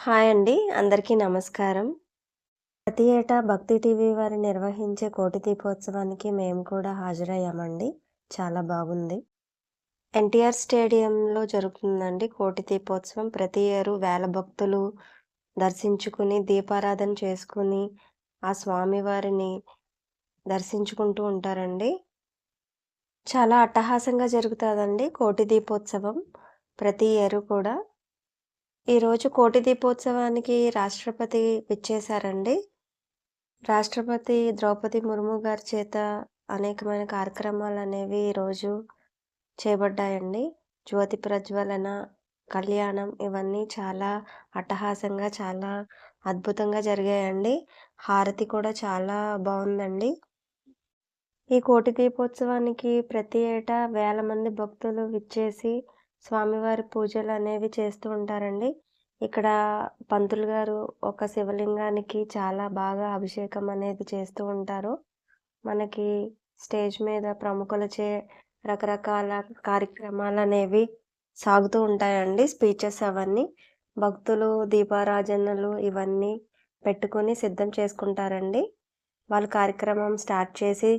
Hi అండి. అందరికీ నమస్కారం. ప్రతి ఏటా భక్తి టీవీ వారు నిర్వహించే కోటి దీపోత్సవానికి మేము కూడా హాజరయ్యామండి. చాలా బాగుంది. ఎన్టీఆర్ స్టేడియంలో జరుగుతుందండి కోటి దీపోత్సవం. ప్రతి ఏరు వేల భక్తులు దర్శించుకుని, దీపారాధన చేసుకుని, ఆ స్వామివారిని దర్శించుకుంటూ ఉంటారండి. చాలా అట్టహాసంగా జరుగుతుందండి కోటి దీపోత్సవం. ప్రతి ఏరు కూడా. ఈరోజు కోటి దీపోత్సవానికి రాష్ట్రపతి విచ్చేశారండి. రాష్ట్రపతి ద్రౌపది ముర్ము గారి చేత అనేకమైన కార్యక్రమాలు అనేవి ఈరోజు చేపడ్డాయండి. జ్యోతి ప్రజ్వలన, కళ్యాణం ఇవన్నీ చాలా అట్టహాసంగా, చాలా అద్భుతంగా జరిగాయండి. హారతి కూడా చాలా బాగుందండి ఈ కోటి దీపోత్సవానికి ప్రతి ఏటా వేల మంది భక్తులు విచ్చేసి స్వామివారి పూజలు అనేవి చేస్తూ ఉంటారండి. ఇక్కడ పంతులు గారు ఒక శివలింగానికి చాలా బాగా అభిషేకం అనేది చేస్తూ ఉంటారు. మనకి స్టేజ్ మీద ప్రముఖులచే రకరకాల కార్యక్రమాలు అనేవి సాగుతూ ఉంటాయండి. స్పీచెస్ అవన్నీ. భక్తులు దీపారాజనలు ఇవన్నీ పెట్టుకొని సిద్ధం చేసుకుంటారండి. వాళ్ళు కార్యక్రమం స్టార్ట్ చేసి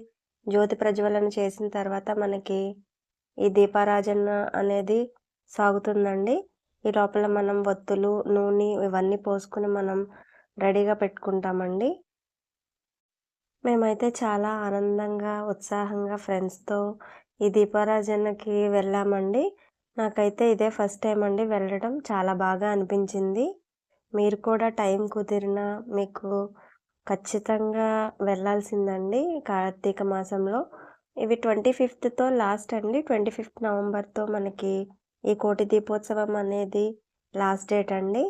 జ్యోతి ప్రజ్వలన చేసిన తర్వాత మనకి ఈ దీపారాజన అనేది సాగుతుందండి. ఈ లోపల మనం ఒత్తులు, నూనె ఇవన్నీ పోసుకొని మనం రెడీగా పెట్టుకుంటామండి. మేమైతే చాలా ఆనందంగా, ఉత్సాహంగా ఫ్రెండ్స్‌తో ఈ దీపారాజనకి వెళ్ళామండి. నాకైతే ఇదే ఫస్ట్ టైం అండి వెళ్ళడం. చాలా బాగా అనిపించింది. మీరు కూడా టైం కుదిరినా మీకు ఖచ్చితంగా వెళ్ళాల్సిందండి కార్తీక మాసంలో. ఇవి 25థ్‌తో లాస్ట్ అండి. 25థ్ నవంబర్‌తో మనకి ఈ కోటి దీపోత్సవం అనేది లాస్ట్ డేట్ అండి.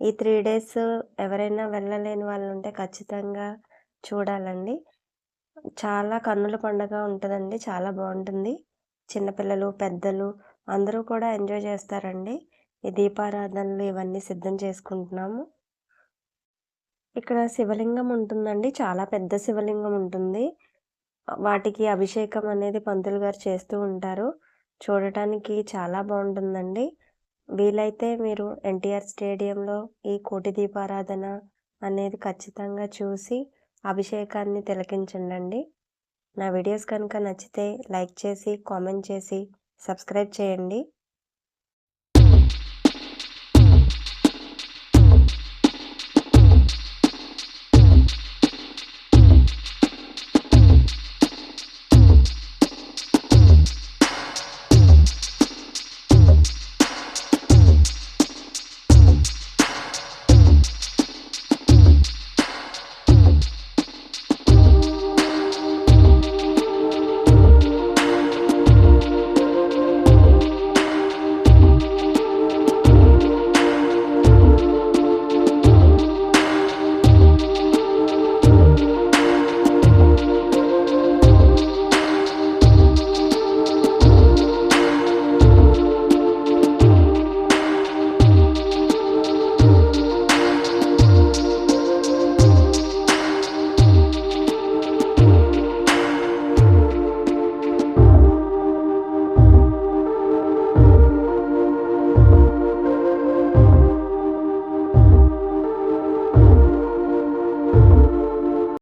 ఈ త్రీ డేస్ ఎవరైనా వెళ్ళలేని వాళ్ళు ఉంటే ఖచ్చితంగా చూడాలండి. చాలా కన్నుల పండుగ ఉంటుందండి చాలా బాగుంటుంది చిన్నపిల్లలు, పెద్దలు అందరూ కూడా ఎంజాయ్ చేస్తారండి. ఈ దీపారాధనలు ఇవన్నీ సిద్ధం చేసుకుంటున్నాము. ఇక్కడ శివలింగం ఉంటుందండి. చాలా పెద్ద శివలింగం ఉంటుంది. వాటికి అభిషేకం అనేది పంతులు గారు చేస్తూ ఉంటారు. చూడటానికి చాలా బాగుంటుందండి వీలైతే మీరు ఎన్టీఆర్ స్టేడియంలో ఈ కోటి దీపారాధన అనేది ఖచ్చితంగా చూసి అభిషేకాన్ని తిలకించండండి. నా వీడియోస్ కనుక నచ్చితే లైక్ చేసి, కామెంట్ చేసి, సబ్స్క్రైబ్ చేయండి.